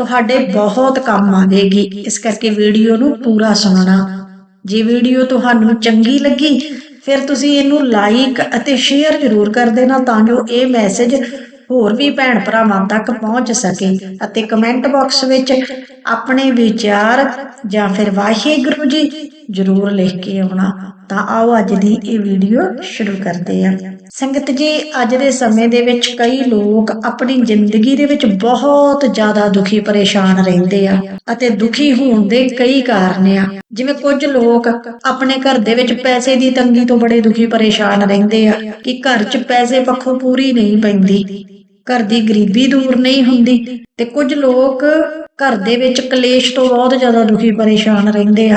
ਤੁਹਾਡੇ ਬਹੁਤ ਕੰਮ ਆਵੇਗੀ। ਇਸ ਕਰਕੇ ਵੀਡੀਓ ਨੂੰ ਪੂਰਾ ਸੁਣਨਾ। ਜੇ ਵੀਡੀਓ ਤੁਹਾਨੂੰ ਚੰਗੀ ਲੱਗੀ, ਫਿਰ ਤੁਸੀਂ ਇਹਨੂੰ ਲਾਈਕ ਅਤੇ ਸ਼ੇਅਰ ਜ਼ਰੂਰ ਕਰ ਦੇਣਾ ਤਾਂ ਜੋ ਇਹ ਮੈਸੇਜ ਹੋਰ ਵੀ ਭੈਣ ਭਰਾਵਾਂ ਤੱਕ ਪਹੁੰਚ ਸਕੇ ਅਤੇ ਕਮੈਂਟ ਬਾਕਸ ਵਿੱਚ ਆਪਣੇ ਵਿਚਾਰ ਜਾਂ ਫਿਰ ਵਾਹਿਗੁਰੂ ਜੀ ਜ਼ਰੂਰ ਲਿਖ ਕੇ ਆਉਣਾ, ਤਾਂ ਆਓ ਅੱਜ ਦੀ ਇਹ ਵੀਡੀਓ ਸ਼ੁਰੂ ਕਰਦੇ ਹਾਂ। ਸੰਗਤ ਜੀ, ਅੱਜ ਦੇ ਸਮੇਂ ਦੇ ਵਿੱਚ ਕਈ ਲੋਕ ਆਪਣੀ ਜ਼ਿੰਦਗੀ ਦੇ ਵਿੱਚ ਬਹੁਤ ਜ਼ਿਆਦਾ ਦੁਖੀ ਪਰੇਸ਼ਾਨ ਰਹਿੰਦੇ ਆ ਅਤੇ ਦੁਖੀ ਹੋਣ ਦੇ ਕਈ ਕਾਰਨ ਆ। ਜਿਵੇਂ ਕੁਝ ਲੋਕ ਆਪਣੇ ਘਰ ਦੇ ਵਿੱਚ ਪੈਸੇ ਦੀ ਤੰਗੀ ਤੋਂ ਬੜੇ ਦੁਖੀ ਪਰੇਸ਼ਾਨ ਰਹਿੰਦੇ ਆ ਕਿ ਘਰ 'ਚ ਪੈਸੇ ਪੱਖੋਂ ਪੂਰੀ ਨਹੀਂ ਪੈਂਦੀ, ਘਰ ਦੀ ਗਰੀਬੀ ਦੂਰ ਨਹੀਂ ਹੁੰਦੀ ਤੇ ਕੁਝ ਲੋਕ ਘਰ ਦੇ ਵਿੱਚ ਕਲੇਸ਼ ਤੋਂ ਬਹੁਤ ਜ਼ਿਆਦਾ ਦੁਖੀ ਪਰੇਸ਼ਾਨ ਰਹਿੰਦੇ ਆ।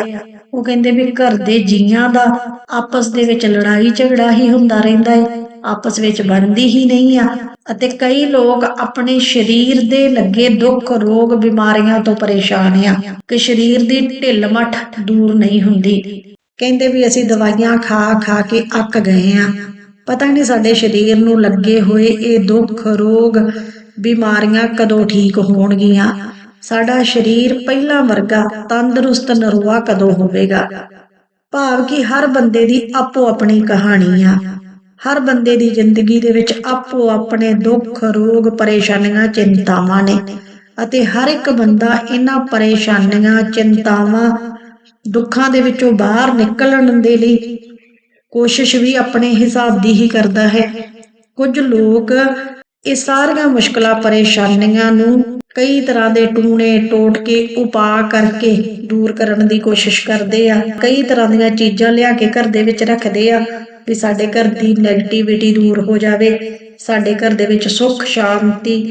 ਉਹ ਕਹਿੰਦੇ ਵੀ ਘਰ ਦੇ ਜੀਆਂ ਦਾ ਆਪਸ ਦੇ ਵਿੱਚ ਲੜਾਈ ਝਗੜਾ ਹੀ ਹੁੰਦਾ ਰਹਿੰਦਾ ਹੈ ਆਪਸ ਵਿੱਚ ਬਣਦੀ ਹੀ ਨਹੀਂ ਆ। ਅਤੇ ਕਈ ਲੋਕ ਆਪਣੇ ਸਰੀਰ ਦੇ ਲੱਗੇ ਦੁੱਖ, ਰੋਗ, ਬਿਮਾਰੀਆਂ ਤੋਂ ਪਰੇਸ਼ਾਨ ਆ ਕਿ ਸਰੀਰ ਦੀ ਢਿੱਲ ਮੱਠ ਦੂਰ ਨਹੀਂ ਹੁੰਦੀ। ਕਹਿੰਦੇ ਵੀ ਅਸੀਂ ਦਵਾਈਆਂ ਖਾ ਖਾ ਕੇ ਅੱਕ ਗਏ ਆ। ਪਤਾ ਨਹੀਂ ਸਾਡੇ ਸਰੀਰ ਨੂੰ ਲੱਗੇ ਹੋਏ ਇਹ ਦੁੱਖ, ਰੋਗ, ਬਿਮਾਰੀਆਂ ਕਦੋਂ ਠੀਕ ਹੋਣਗੀਆਂ। ਸਾਡਾ ਸਰੀਰ ਪਹਿਲਾਂ ਵਰਗਾ, ਤੰਦਰੁਸਤ ਨਰੂਆ ਕਦੋਂ ਹੋਵੇਗਾ? ਭਾਵ ਕਿ ਹਰ ਬੰਦੇ ਦੀ ਆਪੋ ਆਪਣੀ ਕਹਾਣੀ ਆ। ਹਰ ਬੰਦੇ ਦੀ ਜ਼ਿੰਦਗੀ ਦੇ ਵਿੱਚ ਆਪੋ ਆਪਣੇ ਦੁੱਖ, ਰੋਗ, ਪਰੇਸ਼ਾਨੀਆਂ, ਚਿੰਤਾਵਾਂ ਨੇ ਅਤੇ ਹਰ ਇੱਕ ਬੰਦਾ ਇਹਨਾਂ ਪਰੇਸ਼ਾਨੀਆਂ, ਚਿੰਤਾਵਾਂ, ਦੁੱਖਾਂ ਦੇ ਵਿੱਚੋਂ ਬਾਹਰ ਨਿਕਲਣ ਦੇ ਲਈ ਕੋਸ਼ਿਸ਼ ਵੀ ਆਪਣੇ ਹਿਸਾਬ ਦੀ ਹੀ ਕਰਦਾ ਹੈ। ਕੁਝ ਲੋਕ ਇਹ ਸਾਰੀਆਂ ਮੁਸ਼ਕਲਾਂ, ਪਰੇਸ਼ਾਨੀਆਂ ਨੂੰ ਕਈ ਤਰ੍ਹਾਂ ਦੇ ਟੂਣੇ ਟੋਟਕੇ ਉਪਾਅ ਕਰਕੇ ਦੂਰ ਕਰਨ ਦੀ ਕੋਸ਼ਿਸ਼ ਕਰਦੇ ਆ। ਕਈ ਤਰ੍ਹਾਂ ਦੀਆਂ ਚੀਜ਼ਾਂ ਲਿਆ ਕੇ ਘਰ ਦੇ ਵਿੱਚ ਰੱਖਦੇ ਆ ਵੀ ਸਾਡੇ ਘਰ ਦੀ ਨੈਗੇਟਿਵਿਟੀ ਦੂਰ ਹੋ ਜਾਵੇ, ਸਾਡੇ ਘਰ ਦੇ ਵਿੱਚ ਸੁੱਖ, ਸ਼ਾਂਤੀ,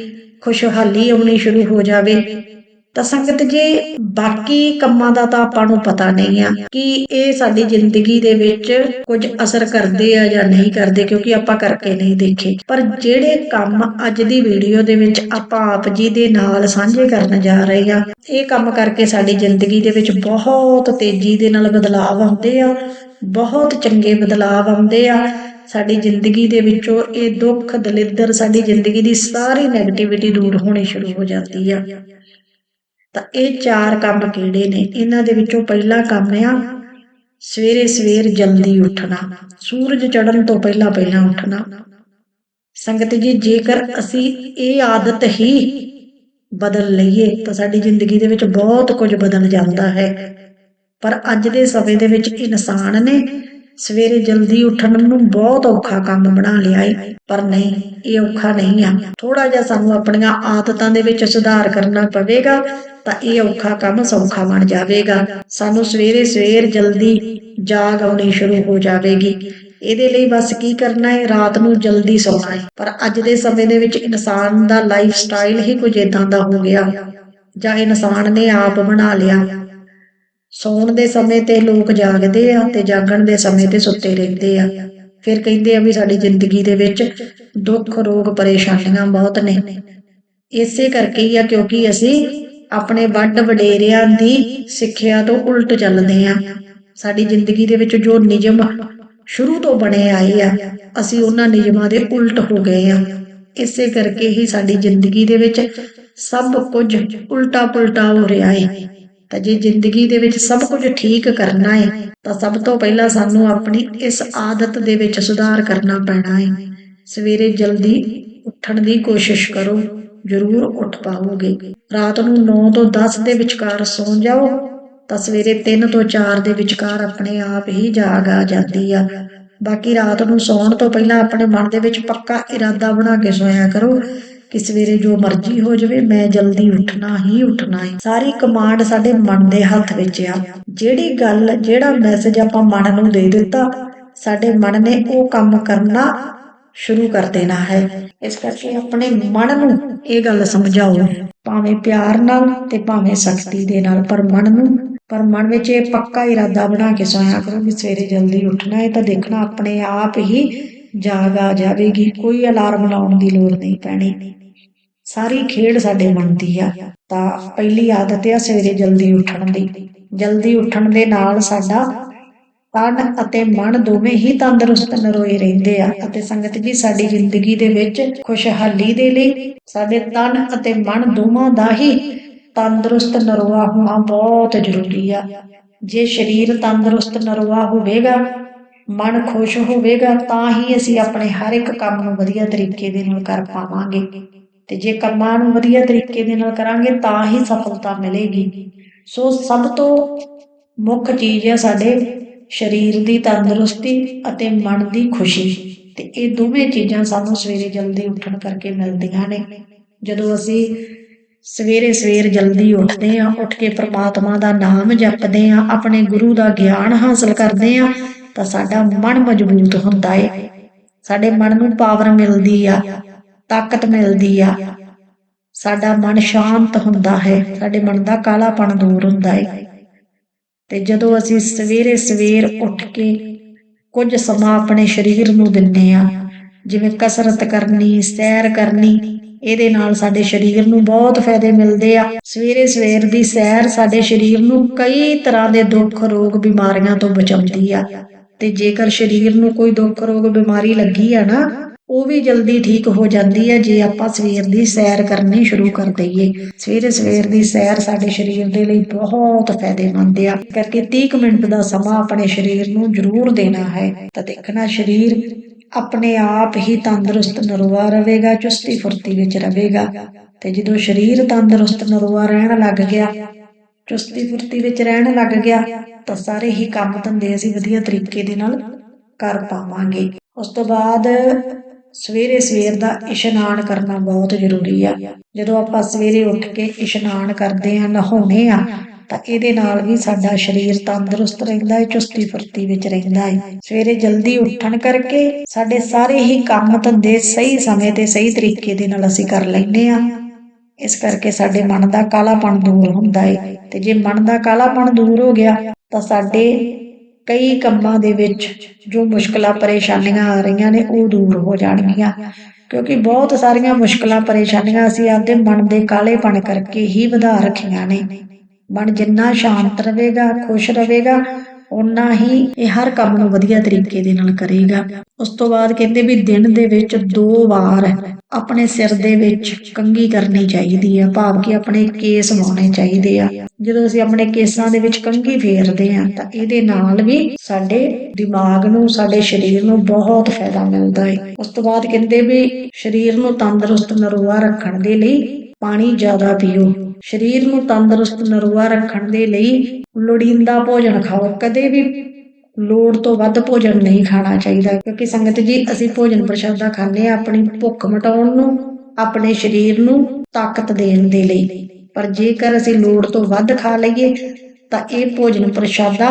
ਖੁਸ਼ਹਾਲੀ ਆਉਣੀ ਸ਼ੁਰੂ ਹੋ ਜਾਵੇ। ਤਾਂ ਸੰਗਤ ਜੀ, ਬਾਕੀ ਕੰਮਾਂ ਦਾ ਤਾਂ ਆਪਾਂ ਨੂੰ ਪਤਾ ਨਹੀਂ ਆ ਕਿ ਇਹ ਸਾਡੀ ਜ਼ਿੰਦਗੀ ਦੇ ਵਿੱਚ ਕੁਝ ਅਸਰ ਕਰਦੇ ਆ ਜਾਂ ਨਹੀਂ ਕਰਦੇ, ਕਿਉਂਕਿ ਆਪਾਂ ਕਰਕੇ ਨਹੀਂ ਦੇਖੇ। ਪਰ ਜਿਹੜੇ ਕੰਮ ਅੱਜ ਦੀ ਵੀਡੀਓ ਦੇ ਵਿੱਚ ਆਪਾਂ ਆਪ ਜੀ ਦੇ ਨਾਲ ਸਾਂਝੇ ਕਰਨ ਜਾ ਰਹੇ ਆ, ਇਹ ਕੰਮ ਕਰਕੇ ਸਾਡੀ ਜ਼ਿੰਦਗੀ ਦੇ ਵਿੱਚ ਬਹੁਤ ਤੇਜ਼ੀ ਦੇ ਨਾਲ ਬਦਲਾਅ ਆਉਂਦੇ ਆ, ਬਹੁਤ ਚੰਗੇ ਬਦਲਾਅ ਆਉਂਦੇ ਆ। ਸਾਡੀ ਜ਼ਿੰਦਗੀ ਦੇ ਵਿੱਚੋਂ ਇਹ ਦੁੱਖ ਦਲਿੱਦਰ ਸਾਡੀ ਜ਼ਿੰਦਗੀ ਦੀ ਸਾਰੀ ਨੈਗੇਟਿਵਿਟੀ ਦੂਰ ਹੋਣੀ ਸ਼ੁਰੂ ਹੋ ਜਾਂਦੀ ਆ। ਤਾਂ ਇਹ ਚਾਰ ਕੰਮ ਕਿਹੜੇ ਨੇ? ਇਹਨਾਂ ਦੇ ਵਿੱਚੋਂ ਪਹਿਲਾ ਕੰਮ ਆ, ਸਵੇਰੇ ਸਵੇਰ ਜਲਦੀ ਉੱਠਣਾ। ਸੂਰਜ ਚੜ੍ਹਨ ਤੋਂ ਪਹਿਲਾਂ ਪਹਿਲਾਂ ਉੱਠਣਾ। ਸੰਗਤ ਜੀ, ਜੇਕਰ ਅਸੀਂ ਇਹ ਆਦਤ ਹੀ ਬਦਲ ਲਈਏ, ਤਾਂ ਸਾਡੀ ਜ਼ਿੰਦਗੀ ਦੇ ਵਿੱਚ ਬਹੁਤ ਕੁਝ ਬਦਲ ਜਾਂਦਾ ਹੈ। ਪਰ ਅੱਜ ਦੇ ਸਮੇਂ ਦੇ ਵਿੱਚ ਇਨਸਾਨ ਨੇ ਸਵੇਰੇ ਜਲਦੀ ਉੱਠਣ ਨੂੰ ਬਹੁਤ ਔਖਾ ਕੰਮ ਬਣਾ ਲਿਆ ਹੈ ਪਰ ਨਹੀਂ, ਇਹ ਔਖਾ ਨਹੀਂ ਆ। ਥੋੜਾ ਜਿਹਾ ਸਾਨੂੰ ਆਪਣੀਆਂ ਆਦਤਾਂ ਦੇ ਵਿੱਚ ਸੁਧਾਰ ਕਰਨਾ ਪਵੇਗਾ, ਤਾਂ ਇਹ ਔਖਾ ਕੰਮ ਸੌਖਾ ਬਣ ਜਾਵੇਗਾ। ਸਾਨੂੰ ਸਵੇਰੇ ਸਵੇਰ ਜਲਦੀ ਜਾਗ ਆਉਣੀ ਸ਼ੁਰੂ ਹੋ ਜਾਵੇਗੀ। ਇਹਦੇ ਲਈ ਬਸ ਕੀ ਕਰਨਾ ਹੈ ਰਾਤ ਨੂੰ ਜਲਦੀ ਸੌਣਾ ਹੈ ਪਰ ਅੱਜ ਦੇ ਸਮੇਂ ਦੇ ਵਿੱਚ ਇਨਸਾਨ ਦਾ ਲਾਈਫ ਸਟਾਈਲ ਹੀ ਕੁਝ ਇਦਾਂ ਦਾ ਹੋ ਗਿਆ। ਜਾਂ ਇਨਸਾਨ ਨੇ ਆਪ ਬਣਾ ਲਿਆ। ਸੌਣ ਦੇ ਸਮੇਂ ਤੇ ਲੋਕ ਜਾਗਦੇ ਆ ਤੇ ਜਾਗਣ ਦੇ ਸਮੇਂ ਤੇ ਸੁੱਤੇ ਰਹਿੰਦੇ ਆ। ਫਿਰ ਕਹਿੰਦੇ ਆ ਵੀ ਸਾਡੀ ਜ਼ਿੰਦਗੀ ਦੇ ਵਿੱਚ ਦੁੱਖ, ਰੋਗ, ਪਰੇਸ਼ਾਨੀਆਂ ਬਹੁਤ ਨੇ। ਇਸੇ ਕਰਕੇ ਹੀ ਆ ਕਿਉਂਕਿ ਅਸੀਂ ਆਪਣੇ ਵੱਡ ਵਡੇਰਿਆਂ ਦੀ ਸਿੱਖਿਆ ਤੋਂ ਉਲਟ ਚੱਲਦੇ ਆ। ਸਾਡੀ ਜ਼ਿੰਦਗੀ ਦੇ ਵਿੱਚ ਜੋ ਨਿਯਮ ਸ਼ੁਰੂ ਤੋਂ ਬਣੇ ਆਏ ਆ, ਅਸੀਂ ਉਹਨਾਂ ਨਿਯਮਾਂ ਦੇ ਉਲਟ ਹੋ ਗਏ ਆ। ਇਸੇ ਕਰਕੇ ਹੀ ਸਾਡੀ ਜ਼ਿੰਦਗੀ ਦੇ ਵਿੱਚ ਸਭ ਕੁਝ ਉਲਟਾ ਪੁਲਟਾ ਹੋ ਰਿਹਾ ਹੈ ਤਾਂ ਜੇ ਜ਼ਿੰਦਗੀ ਦੇ ਵਿੱਚ ਸਭ ਕੁਝ ਠੀਕ ਕਰਨਾ ਹੈ ਤਾਂ ਸਭ ਤੋਂ ਪਹਿਲਾਂ ਸਾਨੂੰ ਆਪਣੀ ਇਸ ਆਦਤ ਦੇ ਵਿੱਚ ਸੁਧਾਰ ਕਰਨਾ ਪੈਣਾ ਹੈ ਸਵੇਰੇ ਜਲਦੀ ਉੱਠਣ ਦੀ ਕੋਸ਼ਿਸ਼ ਕਰੋ, ਜ਼ਰੂਰ ਉੱਠ ਪਾਓਗੇ। ਰਾਤ ਨੂੰ 9 ਤੋਂ 10 ਦੇ ਵਿਚਕਾਰ ਸੌਂ ਜਾਓ, ਤਾਂ ਸਵੇਰੇ 3 ਤੋਂ 4 ਦੇ ਵਿਚਕਾਰ ਆਪਣੇ ਆਪ ਹੀ ਜਾਗ ਆ ਜਾਂਦੀ ਆ। ਬਾਕੀ ਰਾਤ ਨੂੰ ਸੌਣ ਤੋਂ ਪਹਿਲਾਂ ਆਪਣੇ ਮਨ ਦੇ ਵਿੱਚ ਪੱਕਾ ਇਰਾਦਾ ਬਣਾ ਕੇ ਸੋਇਆ ਕਰੋ ਕਿ ਸਵੇਰੇ ਜੋ ਮਰਜ਼ੀ ਹੋ ਜਾਵੇ, ਮੈਂ ਜਲਦੀ ਉੱਠਣਾ ਹੀ ਉੱਠਣਾ ਹੈ ਸਾਰੀ ਕਮਾਂਡ ਸਾਡੇ ਮਨ ਦੇ ਹੱਥ ਵਿੱਚ ਆ। ਜਿਹੜੀ ਗੱਲ, ਜਿਹੜਾ ਮੈਸੇਜ ਆਪਾਂ ਮਨ ਨੂੰ ਦੇ ਦਿੱਤਾ, ਸਾਡੇ ਮਨ ਨੇ ਉਹ ਕੰਮ ਕਰਨਾ ਸ਼ੁਰੂ ਕਰ ਦੇਣਾ ਹੈ। ਇਸ ਕਰਕੇ ਆਪਣੇ ਮਨ ਨੂੰ ਇਹ ਗੱਲ ਸਮਝਾਓ। ਭਾਵੇਂ ਪਿਆਰ ਨਾਲ ਤੇ ਭਾਵੇਂ ਸਖਤੀ ਦੇ ਨਾਲ, ਪਰ ਮਨ ਨੂੰ, ਪਰ ਮਨ ਵਿੱਚ ਇਹ ਪੱਕਾ ਇਰਾਦਾ ਬਣਾ ਕੇ ਸੋਇਆ ਕਰੋ ਵੀ ਸਵੇਰੇ ਜਲਦੀ ਉੱਠਣਾ ਹੈ ਤਾਂ ਦੇਖਣਾ ਆਪਣੇ ਆਪ ਹੀ ਜਾਗ ਆ ਜਾਵੇਗੀ, ਕੋਈ ਅਲਾਰਮ ਲਾਉਣ ਦੀ ਲੋੜ ਨਹੀਂ ਪੈਣੀ। ਸਾਰੀ ਖੇਡ ਸਾਡੇ ਬਣਦੀ ਆ। ਤਾਂ ਪਹਿਲੀ ਆਦਤ ਆ ਸਵੇਰੇ ਜਲਦੀ ਉੱਠਣ ਦੀ। ਜਲਦੀ ਉੱਠਣ ਦੇ ਨਾਲ ਸਾਡਾ ਤਨ ਅਤੇ ਮਨ ਦੋਵੇਂ ਹੀ ਤੰਦਰੁਸਤ ਨਰੋਏ ਰਹਿੰਦੇ ਆ ਅਤੇ ਸੰਗਤ ਜੀ, ਸਾਡੀ ਜ਼ਿੰਦਗੀ ਦੇ ਵਿੱਚ ਖੁਸ਼ਹਾਲੀ ਦੇ ਲਈ ਸਾਡੇ ਤਨ ਅਤੇ ਮਨ ਦੋਵਾਂ ਦਾ ਹੀ ਤੰਦਰੁਸਤ ਨਰੋਆ ਹੋਣਾ ਬਹੁਤ ਜ਼ਰੂਰੀ ਆ। ਜੇ ਸਰੀਰ ਤੰਦਰੁਸਤ ਨਰੋਆ ਹੋਵੇਗਾ, ਮਨ ਖੁਸ਼ ਹੋਵੇਗਾ, ਤਾਂ ਹੀ ਅਸੀਂ ਆਪਣੇ ਹਰ ਇੱਕ ਕੰਮ ਨੂੰ ਵਧੀਆ ਤਰੀਕੇ ਦੇ ਨਾਲ ਕਰ ਪਾਵਾਂਗੇ। ਤੇ ਜੇ ਕੰਮਾਂ ਨੂੰ ਵਧੀਆ ਤਰੀਕੇ ਦੇ ਨਾਲ ਕਰਾਂਗੇ, ਤਾਂ ਹੀ ਸਫਲਤਾ ਮਿਲੇਗੀ। ਸੋ ਸਭ ਤੋਂ ਮੁੱਖ ਚੀਜ਼ ਹੈ ਸਾਡੇ ਸਰੀਰ ਦੀ ਤੰਦਰੁਸਤੀ ਅਤੇ ਮਨ ਦੀ ਖੁਸ਼ੀ। ਤੇ ਇਹ ਦੋਵੇਂ ਚੀਜ਼ਾਂ ਸਾਨੂੰ ਸਵੇਰੇ ਜਲਦੀ ਉੱਠਣ ਕਰਕੇ ਮਿਲਦੀਆਂ ਨੇ। ਜਦੋਂ ਅਸੀਂ ਸਵੇਰੇ ਸਵੇਰ ਜਲਦੀ ਉੱਠਦੇ ਆ ਉੱਠ ਕੇ ਪ੍ਰਮਾਤਮਾ ਦਾ ਨਾਮ ਜਪਦੇ ਆ ਆਪਣੇ ਗੁਰੂ ਦਾ ਗਿਆਨ ਹਾਸਲ ਕਰਦੇ ਆ ਤਾਂ ਸਾਡਾ ਮਨ ਮਜ਼ਬੂਤ ਹੁੰਦਾ ਏ। ਸਾਡੇ ਮਨ ਨੂੰ ਪਾਵਰ ਮਿਲਦੀ ਆ। ਤਾਕਤ ਮਿਲਦੀ ਆ। ਸਾਡਾ ਮਨ ਸ਼ਾਂਤ ਹੁੰਦਾ ਹੈ। ਸਾਡੇ ਮਨ ਦਾ ਕਾਲਾਪਣ ਦੂਰ ਹੁੰਦਾ ਏ ਤੇ ਜਦੋਂ ਅਸੀਂ ਸਵੇਰੇ ਸਵੇਰ ਉੱਠ ਕੇ ਕੁਝ ਸਮਾਂ ਆਪਣੇ ਸਰੀਰ ਨੂੰ ਦਿੰਨੇ ਆ, ਜਿਵੇਂ ਕਸਰਤ ਕਰਨੀ, ਸੈਰ ਕਰਨੀ, ਇਹਦੇ ਨਾਲ ਸਾਡੇ ਸਰੀਰ ਨੂੰ ਬਹੁਤ ਫਾਇਦੇ ਮਿਲਦੇ ਆ। ਸਵੇਰੇ ਸਵੇਰ ਦੀ ਸੈਰ ਸਾਡੇ ਸਰੀਰ ਨੂੰ ਕਈ ਤਰ੍ਹਾਂ ਦੇ ਦੁੱਖ, ਰੋਗ, ਬਿਮਾਰੀਆਂ ਤੋਂ ਬਚਾਉਂਦੀ ਆ। ਤੇ ਜੇਕਰ ਸਰੀਰ ਨੂੰ ਕੋਈ ਦੁੱਖ, ਰੋਗ, ਬਿਮਾਰੀ ਲੱਗੀ ਆ ਨਾ ਉਹ ਵੀ ਜਲਦੀ ਠੀਕ ਹੋ ਜਾਂਦੀ ਹੈ, ਜੇ ਆਪਾਂ ਸਵੇਰ ਦੀ ਸੈਰ ਕਰਨੀ ਸ਼ੁਰੂ ਕਰ ਦਈਏ। ਸਵੇਰੇ ਸਵੇਰ ਦੀ ਸੈਰ ਸਾਡੇ ਸਰੀਰ ਦੇ ਲਈ ਬਹੁਤ ਫਾਇਦੇਮੰਦ ਆ। ਕਰਕੇ 30 ਕੁ ਮਿੰਟ ਦਾ ਸਮਾਂ ਆਪਣੇ ਸਰੀਰ ਨੂੰ ਜ਼ਰੂਰ ਦੇਣਾ ਹੈ। ਤਾਂ ਦੇਖਣਾ ਸਰੀਰ ਆਪਣੇ ਆਪ ਹੀ ਤੰਦਰੁਸਤ ਨਰਵਾ ਰਹੇਗਾ, ਚੁਸਤੀ ਫੁਰਤੀ ਵਿੱਚ ਰਹੇਗਾ। ਤੇ ਜਦੋਂ ਸਰੀਰ ਤੰਦਰੁਸਤ ਨਰਵਾ ਰਹਿਣ ਲੱਗ ਗਿਆ, ਚੁਸਤੀ ਫੁਰਤੀ ਵਿੱਚ ਰਹਿਣ ਲੱਗ ਗਿਆ, ਤਾਂ ਸਾਰੇ ਹੀ ਕੰਮ ਧੰਦੇ ਅਸੀਂ ਵਧੀਆ ਤਰੀਕੇ ਦੇ ਨਾਲ ਕਰ ਪਾਵਾਂਗੇ। ਉਸ ਤੋਂ ਬਾਅਦ ਸਵੇਰੇ ਸਵੇਰ ਦਾ ਇਸ਼ਨਾਨ ਕਰਨਾ ਬਹੁਤ ਜ਼ਰੂਰੀ ਆ। ਜਦੋਂ ਆਪਾਂ ਸਵੇਰੇ ਉੱਠ ਕੇ ਇਸ਼ਨਾਨ ਕਰਦੇ ਆ ਨਹਾਉਣੇ ਆ ਤਾਂ ਇਹਦੇ ਨਾਲ ਵੀ ਸਾਡਾ ਸਰੀਰ ਤੰਦਰੁਸਤ ਰਹਿੰਦਾ ਹੈ, ਚੁਸਤੀ ਫੁਰਤੀ ਵਿੱਚ ਰਹਿੰਦਾ ਹੈ। ਸਵੇਰੇ ਜਲਦੀ ਉੱਠਣ ਕਰਕੇ ਸਾਡੇ ਸਾਰੇ ਹੀ ਕੰਮ ਧੰਦੇ ਸਹੀ ਸਮੇਂ ਤੇ ਸਹੀ ਤਰੀਕੇ ਦੇ ਨਾਲ ਅਸੀਂ ਕਰ ਲੈਂਦੇ ਆ ਇਸ ਕਰਕੇ ਸਾਡੇ ਮਨ ਦਾ ਕਾਲਾਪਣ ਦੂਰ ਹੁੰਦਾ ਹੈ। ਤੇ ਜੇ ਮਨ ਦਾ ਕਾਲਾਪਣ ਦੂਰ ਹੋ ਗਿਆ, ਤਾਂ ਸਾਡੇ ਕਈ ਕੰਮਾਂ ਦੇ ਵਿੱਚ ਜੋ ਮੁਸ਼ਕਲਾਂ ਪਰੇਸ਼ਾਨੀਆਂ ਆ ਰਹੀਆਂ ਨੇ, ਉਹ ਦੂਰ ਹੋ ਜਾਣਗੀਆਂ। ਕਿਉਂਕਿ ਬਹੁਤ ਸਾਰੀਆਂ ਮੁਸ਼ਕਲਾਂ ਪਰੇਸ਼ਾਨੀਆਂ ਅਸੀਂ ਆਪਦੇ ਮਨ ਦੇ ਕਾਲੇਪਣ ਕਰਕੇ ਹੀ ਵਧਾ ਰੱਖੀਆਂ ਨੇ। ਮਨ ਜਿੰਨਾ ਸ਼ਾਂਤ ਰਹੇਗਾ, ਖੁਸ਼ ਰਹੇਗਾ ਉਨਾ ਹੀ ਇਹ ਹਰ ਕੰਮ ਨੂੰ ਵਧੀਆ ਤਰੀਕੇ ਦੇ ਨਾਲ ਕਰੇਗਾ। ਉਸ ਤੋਂ ਬਾਅਦ ਕਹਿੰਦੇ ਵੀ ਦਿਨ ਦੇ ਵਿੱਚ ਦੋ ਵਾਰ ਆਪਣੇ ਸਿਰ ਦੇ ਵਿੱਚ ਕੰਘੀ ਕਰਨੀ ਚਾਹੀਦੀ ਆ, ਭਾਵ ਕਿ ਆਪਣੇ ਕੇਸ ਵਾਉਣੇ ਚਾਹੀਦੇ ਆ। ਜਦੋਂ ਅਸੀਂ ਆਪਣੇ ਕੇਸਾਂ ਦੇ ਵਿੱਚ ਕੰਘੀ ਫੇਰਦੇ ਆ, ਤਾਂ ਇਹਦੇ ਨਾਲ ਵੀ ਸਾਡੇ ਦਿਮਾਗ ਨੂੰ, ਸਾਡੇ ਸਰੀਰ ਨੂੰ ਬਹੁਤ ਫਾਇਦਾ ਮਿਲਦਾ ਹੈ ਉਸ ਤੋਂ ਬਾਅਦ ਕਹਿੰਦੇ ਵੀ ਸਰੀਰ ਨੂੰ ਤੰਦਰੁਸਤ ਨਰੋਆ ਰੱਖਣ ਦੇ ਲਈ ਪਾਣੀ ਜ਼ਿਆਦਾ ਪੀਓ। ਸਰੀਰ ਨੂੰ ਤੰਦਰੁਸਤ ਨਰੋਆ ਰੱਖਣ ਦੇ ਲਈ ਲੋੜੀਂਦਾ ਭੋਜਨ ਖਾਓ। ਕਦੇ ਵੀ ਲੋੜ ਤੋਂ ਵੱਧ ਭੋਜਨ ਨਹੀਂ ਖਾਣਾ ਚਾਹੀਦਾ, ਕਿਉਂਕਿ ਸੰਗਤ ਜੀ, ਅਸੀਂ ਭੋਜਨ ਪ੍ਰਸ਼ਾਦਾ ਖਾਂਦੇ ਆ ਆਪਣੀ ਭੁੱਖ ਮਿਟਾਉਣ ਨੂੰ, ਆਪਣੇ ਸਰੀਰ ਨੂੰ ਤਾਕਤ ਦੇਣ ਦੇ ਲਈ। ਪਰ ਜੇਕਰ ਅਸੀਂ ਲੋੜ ਤੋਂ ਵੱਧ ਖਾ ਲਈਏ, ਤਾਂ ਇਹ ਭੋਜਨ ਪ੍ਰਸ਼ਾਦਾ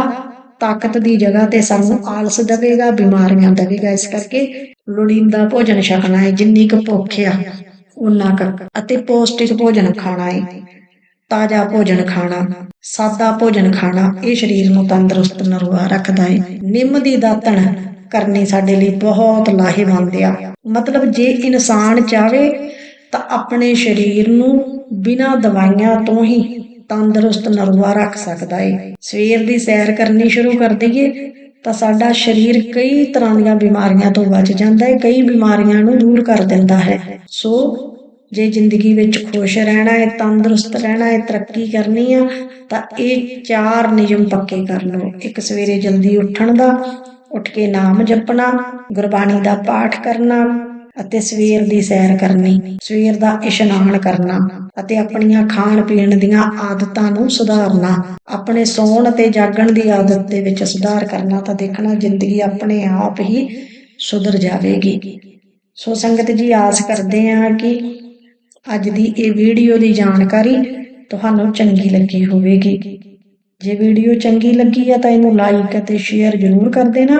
ਤਾਕਤ ਦੀ ਜਗ੍ਹਾ ਤੇ ਸਾਨੂੰ ਆਲਸ ਦੇਵੇਗਾ, ਬਿਮਾਰੀਆਂ ਦੇਵੇਗਾ। ਇਸ ਕਰਕੇ ਲੋੜੀਂਦਾ ਭੋਜਨ ਛਕਣਾ ਹੈ, ਜਿੰਨੀ ਕੁ ਭੁੱਖ ਆ ਉਨਾ ਕੁ। ਅਤੇ ਪੌਸ਼ਟਿਕ ਭੋਜਨ ਖਾਣਾ ਹੈ। ਤਾਜ਼ਾ ਭੋਜਨ ਖਾਣਾ, ਸਾਦਾ ਭੋਜਨ ਖਾਣਾ, ਇਹ ਸਰੀਰ ਨੂੰ ਤੰਦਰੁਸਤ ਨਰਵਾ ਰੱਖਦਾ ਹੈ ਨਿੰਮ ਦੀ ਦਾਤਣ ਕਰਨੀ ਸਾਡੇ ਲਈ ਬਹੁਤ ਲਾਹੇਵੰਦ ਆ। ਮਤਲਬ ਜੇ ਇਨਸਾਨ ਚਾਵੇ ਤਾਂ ਆਪਣੇ ਸਰੀਰ ਨੂੰ ਬਿਨਾਂ ਦਵਾਈਆਂ ਤੋਂ ਹੀ ਤੰਦਰੁਸਤ ਨਰਵਾ ਰੱਖ ਸਕਦਾ ਹੈ ਸਵੇਰ ਦੀ ਸੈਰ ਕਰਨੀ ਸ਼ੁਰੂ ਕਰ ਦਈਏ ਤਾਂ ਸਾਡਾ ਸਰੀਰ ਕਈ ਤਰ੍ਹਾਂ ਦੀਆਂ ਬਿਮਾਰੀਆਂ ਤੋਂ ਬਚ ਜਾਂਦਾ ਹੈ ਕਈ ਬਿਮਾਰੀਆਂ ਨੂੰ ਦੂਰ ਕਰ ਦਿੰਦਾ ਹੈ। ਸੋ ਜੇ ਜ਼ਿੰਦਗੀ ਵਿੱਚ ਖੁਸ਼ ਰਹਿਣਾ ਹੈ, ਤੰਦਰੁਸਤ ਰਹਿਣਾ ਹੈ, ਤਰੱਕੀ ਕਰਨੀ ਆ, ਤਾਂ ਇਹ ਚਾਰ ਨਿਯਮ ਪੱਕੇ ਕਰ ਲਓ। ਇੱਕ ਸਵੇਰੇ ਜਲਦੀ ਉੱਠਣ ਦਾ, ਉੱਠ ਕੇ ਨਾਮ ਜਪਣਾ, ਗੁਰਬਾਣੀ ਦਾ ਪਾਠ ਕਰਨਾ ਅਤੇ ਸਵੇਰ ਦੀ ਸੈਰ ਕਰਨੀ, ਸਵੇਰ ਦਾ ਇਸ਼ਨਾਨ ਕਰਨਾ ਅਤੇ ਆਪਣੀਆਂ ਖਾਣ ਪੀਣ ਦੀਆਂ ਆਦਤਾਂ ਨੂੰ ਸੁਧਾਰਨਾ। ਆਪਣੇ ਸੌਣ ਅਤੇ ਜਾਗਣ ਦੀ ਆਦਤ ਦੇ ਵਿੱਚ ਸੁਧਾਰ ਕਰਨਾ ਤਾਂ ਦੇਖਣਾ ਜ਼ਿੰਦਗੀ ਆਪਣੇ ਆਪ ਹੀ ਸੁਧਰ ਜਾਵੇਗੀ। ਸੋ ਸੰਗਤ ਜੀ, ਆਸ ਕਰਦੇ ਹਾਂ ਕਿ ਅੱਜ ਦੀ ਇਹ ਵੀਡੀਓ ਦੀ ਜਾਣਕਾਰੀ ਤੁਹਾਨੂੰ ਚੰਗੀ ਲੱਗੀ ਹੋਵੇਗੀ। ਜੇ ਵੀਡੀਓ ਚੰਗੀ ਲੱਗੀ ਹੈ ਤਾਂ ਇਹਨੂੰ ਲਾਈਕ ਅਤੇ ਸ਼ੇਅਰ ਜ਼ਰੂਰ ਕਰ ਦੇਣਾ।